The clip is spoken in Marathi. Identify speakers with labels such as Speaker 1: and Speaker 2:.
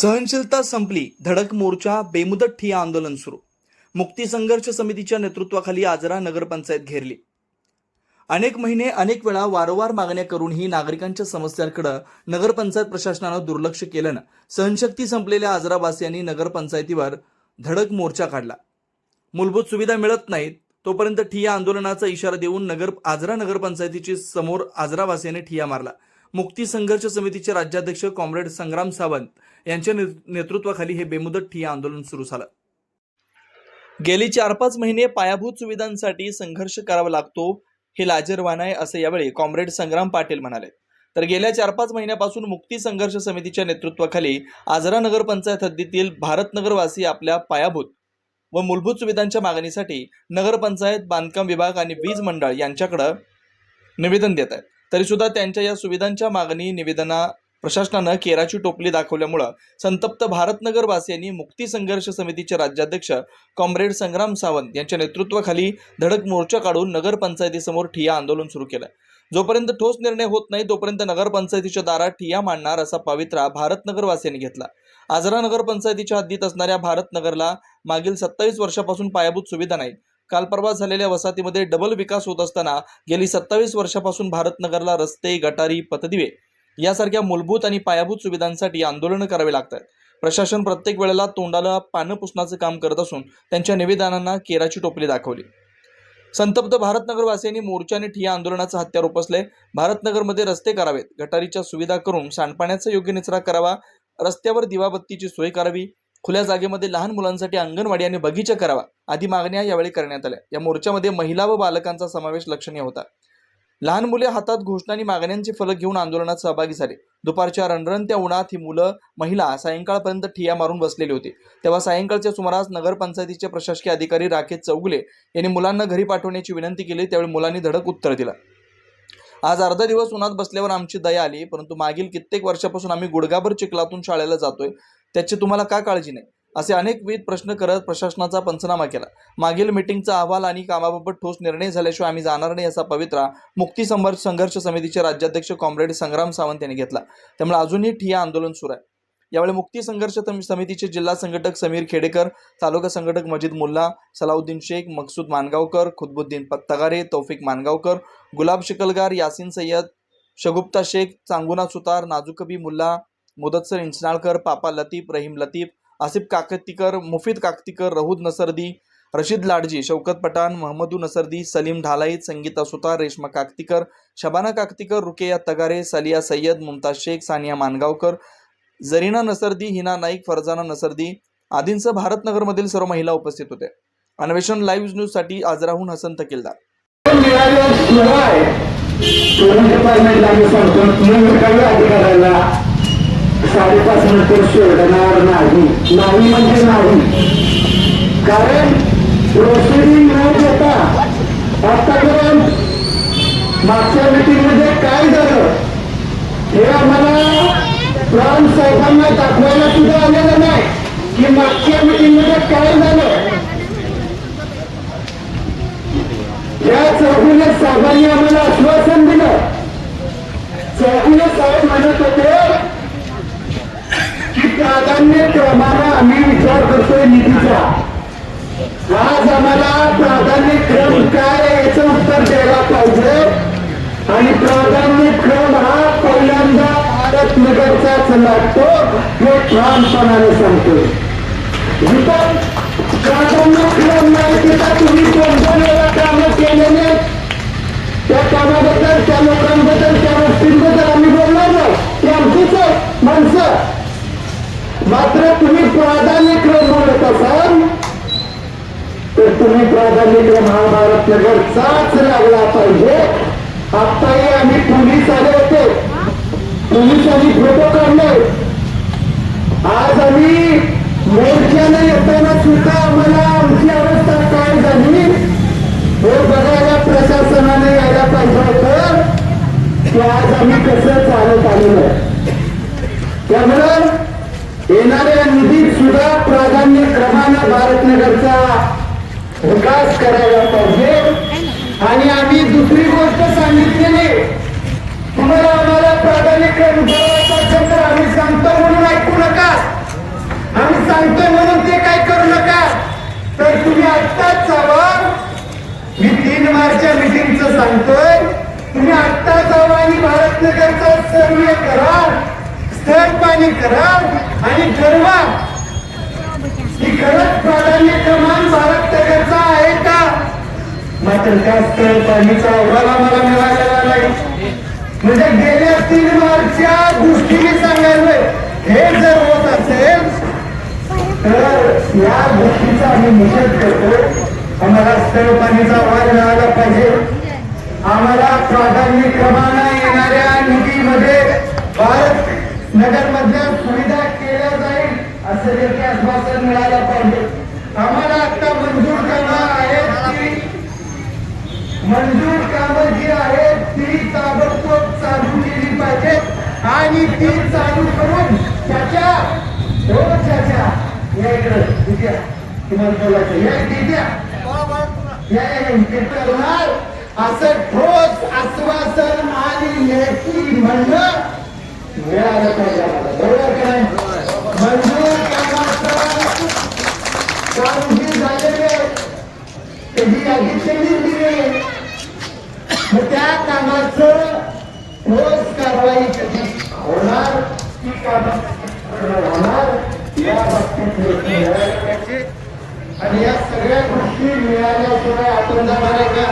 Speaker 1: सहनशीलता संपली धडक मोर्चा बेमुदत ठिया आंदोलन सुरू. मुक्ती संघर्ष समितीच्या नेतृत्वाखाली आजरा नगरपंचायत घेरली. अनेक महिने अनेक वेळा वारंवार मागण्या करूनही नागरिकांच्या समस्यांकडे नगरपंचायत प्रशासनानं दुर्लक्ष केल्यानं सहनशक्ती संपलेल्या आजरावासियांनी नगरपंचायतीवर धडक मोर्चा काढला. मूलभूत सुविधा मिळत नाहीत तोपर्यंत ठिया आंदोलनाचा इशारा देऊन नगर आजरा नगरपंचायतीची समोर आजरावासियांनी ठिया मारला. मुक्ती संघर्ष समितीचे राज्याध्यक्ष कॉम्रेड संग्राम सावंत यांच्या नेतृत्वाखाली हे बेमुदत ठिय्या आंदोलन सुरू झालं. गेली चार पाच महिने पायाभूत सुविधांसाठी संघर्ष करावा लागतो हे लाजरवान आहे असं यावेळी कॉम्रेड संग्राम पाटील म्हणाले. तर गेल्या चार पाच महिन्यापासून मुक्ती संघर्ष समितीच्या नेतृत्वाखाली आजरा नगरपंचायत हद्दीतील भारतनगरवासी आपल्या पायाभूत व मूलभूत सुविधांच्या मागणीसाठी नगरपंचायत बांधकाम विभाग आणि वीज मंडळ यांच्याकडे निवेदन देत आहेत. तरी सुद्धा त्यांच्या या सुविधांच्या मागणी निवेदना प्रशासनानं केराची टोपली दाखवल्यामुळं संतप्त भारतनगरवासियांनी मुक्ती संघर्ष समितीचे राज्याध्यक्ष कॉम्रेड संग्राम सावंत यांच्या नेतृत्वाखाली धडक मोर्चा काढून नगरपंचायतीसमोर ठिया आंदोलन सुरू केलं. जोपर्यंत ठोस निर्णय होत नाही तोपर्यंत नगरपंचायतीच्या दारात ठिया मांडणार असा पवित्रा भारतनगरवासियांनी घेतला. आजरा नगरपंचायतीच्या हद्दीत असणाऱ्या भारतनगरला मागील सत्तावीस वर्षापासून पायाभूत सुविधा नाही काल परवा झालेल्या वसाहतीमध्ये डबल विकास होत असताना गेली सत्तावीस वर्षापासून भारतनगरला रस्ते गटारी पथदिवे यासारख्या मूलभूत आणि पायाभूत सुविधांसाठी आंदोलनं करावी लागतात. प्रशासन प्रत्येक वेळेला तोंडाला पानं पुसण्याचं काम करत असून त्यांच्या निवेदनांना केराची टोपली दाखवली. संतप्त भारतनगरवासियांनी मोर्चाने ठिया आंदोलनाचं हत्यार उपसले. भारतनगरमध्ये रस्ते करावेत. गटारीच्या सुविधा करून सांडपाण्याचा योग्य निचरा करावा. रस्त्यावर दिवाबत्तीची सोय करावी. खुल्या जागेमध्ये लहान मुलांसाठी अंगणवाडी आणि बगीचा करावा आदी मागण्या यावेळी करण्यात आल्या. या मोर्चामध्ये महिला व बालकांचा समावेश लक्षणीय होता. लहान मुले हातात घोषणा आणि मागण्यांचे फलक घेऊन आंदोलनात सहभागी झाले. दुपारच्या रणरणत्या उन्हात ही मुलं महिला सायंकाळपर्यंत ठिया मारून बसलेली होती. तेव्हा सायंकाळच्या सुमारास नगरपंचायतीचे प्रशासकीय अधिकारी राकेश चौगुले यांनी मुलांना घरी पाठवण्याची विनंती केली. त्यावेळी मुलांनी धडक उत्तर दिलं. आज अर्धा दिवस उन्हात बसल्यावर आमची दया आली परंतु मागील कित्येक वर्षापासून आम्ही गुडगाभर चिखलातून शाळेला जातोय. त्याची तुम्हाला का काळजी नाही? असे अनेक विविध प्रश्न करत प्रशासनाचा पंचनामा केला. मागील मिटिंगचा अहवाल आणि कामाबाबत ठोस निर्णय झाल्याशिवाय आम्ही जाणार नाही असा पवित्रा मुक्ती संघर्ष संघर्ष समितीचे राज्याध्यक्ष कॉम्रेड संग्राम सावंत यांनी घेतला. त्यामुळे अजूनही ठिया आंदोलन सुरू आहे. यावेळी मुक्ती संघर्ष समितीचे जिल्हा संघटक समीर खेडेकर तालुका संघटक मजीद मुल्ला सलाउद्दीन शेख मकसूद मानगावकर खुदबुद्दीन पत्तागारे तौफिक मानगावकर गुलाब शिकलगार यासिन सय्यद शगुप्ता शेख चांगुना सुतार नाजुकबी मुल्ला मुदतसर इंचनाळकर पापा लतीफ रहीम लतीफ आसिफ काकतीकर मुफीद काकतीकर रहूद नसरदी रशीद लाडजी शौकत पठाण महमदू नसरदी सलीम ढालाईत संगीता सुतार रेश्मा काकतीकर शबाना काकतीकर रुकेया तगारे सलिया सय्यद मुमताज शेख सानिया मानगावकर जरीना नसरदी हिना नाईक फरजाना नसरदी आदींसह भारतनगरमधील सर्व महिला उपस्थित होत्या अन्वेषण लाईव्ह न्यूजसाठी आजराहून हसन तकीलदार.
Speaker 2: मिळाल्याशिवाय साडेपाच नंतर सोडणार नाही. नाही म्हणजे नाही. कारण प्रोसिडिंग न देता आतापर्यंत मागच्या मीटिंगमध्ये काय झालं? हे आम्हाला प्राण साहेबांना दाखवायला सुद्धा आलेलं नाही. की मागच्या मीटिंगमध्ये काय झालं? या चौकीने साहेबांनी आम्हाला आश्वासन दिलं. चौकीने साहेब म्हणत होते प्राधान्य क्रमानं आम्ही विचार करतोय निधीचा. आज आम्हाला प्राधान्य क्रम काय आहे याचं उत्तर द्यायला पाहिजे. आणि प्राधान्य क्रम हा पहिल्यांदा भारतनगरचाच लागतो हे ठामपणाने सांगतो. जिथं प्राधान्य क्रम नाही तिथं तुम्ही कोणत्या कामं केलेले त्या कामाबद्दल त्या लोकांबद्दल त्या गोष्टींबद्दल हा भारतनगरचाच लागला पाहिजे. आत्ताही आम्ही पोलीस आले होते. पोलिसांनी फोटो काढले. आज आम्ही मोर्चाने येताना सुद्धा आम्हाला आमची अवस्था काय झाली हे बघायला प्रशासनाने यायला पाहिजे होतं. की आज आम्ही कसं चालत आलेलो त्यामुळं येणाऱ्या निधीत सुद्धा प्राधान्य क्रमानं भारतनगरचा विकास करायला आणि आम्ही दुसरी गोष्ट सांगितलेली तुम्हाला आम्हाला प्राधान्य क्रम असेल तर आम्ही सांगतो म्हणून ऐकू नका. आम्ही सांगतोय म्हणून ते काय करू नका. तर तुम्ही आत्ताच जावा. मी तीन मार्चच्या मिटिंगचं सांगतोय. तुम्ही आत्ता जावा आणि भारतनगरचा सर्वे करा. स्थळ पाणी करा आणि ठरवा. मात्र त्या स्थळ पाणीचा अहवाल आम्हाला मिळालेला नाही. म्हणजे गेल्या तीन मार्चच्या दृष्टीने सांगायला हे जर होत असेल तर या गोष्टीचा आम्ही निषेध करतो आम्हाला स्थळ पाणीचा अहवाल मिळाला पाहिजे. आम्हाला प्राधान्य क्रमानं येणाऱ्या निधीमध्ये भारत नगरमधल्या सुविधा केल्या जाईल असं देखील आश्वासन मिळालं पाहिजे आम्हाला आता मंजूर करणार आहेत की मंजूर कामं जी आहेत ती ताबडतोब चालू केली पाहिजेत. आणि ती चालू करून त्याच्या हो त्याच्या या इकडं दिद्या तुम्हाला बोलायचं या दिद्या या, इकडे करणार. असं ठोस आश्वासन आणि लेखी म्हणणं मिळालं पाहिजे त्या कामाचं ठोस कारवाई कधी होणार? ती होणार? या बाबतीत पाहिजे. आणि या सगळ्या गोष्टी मिळाल्याशिवाय आपण जाणार आहे का?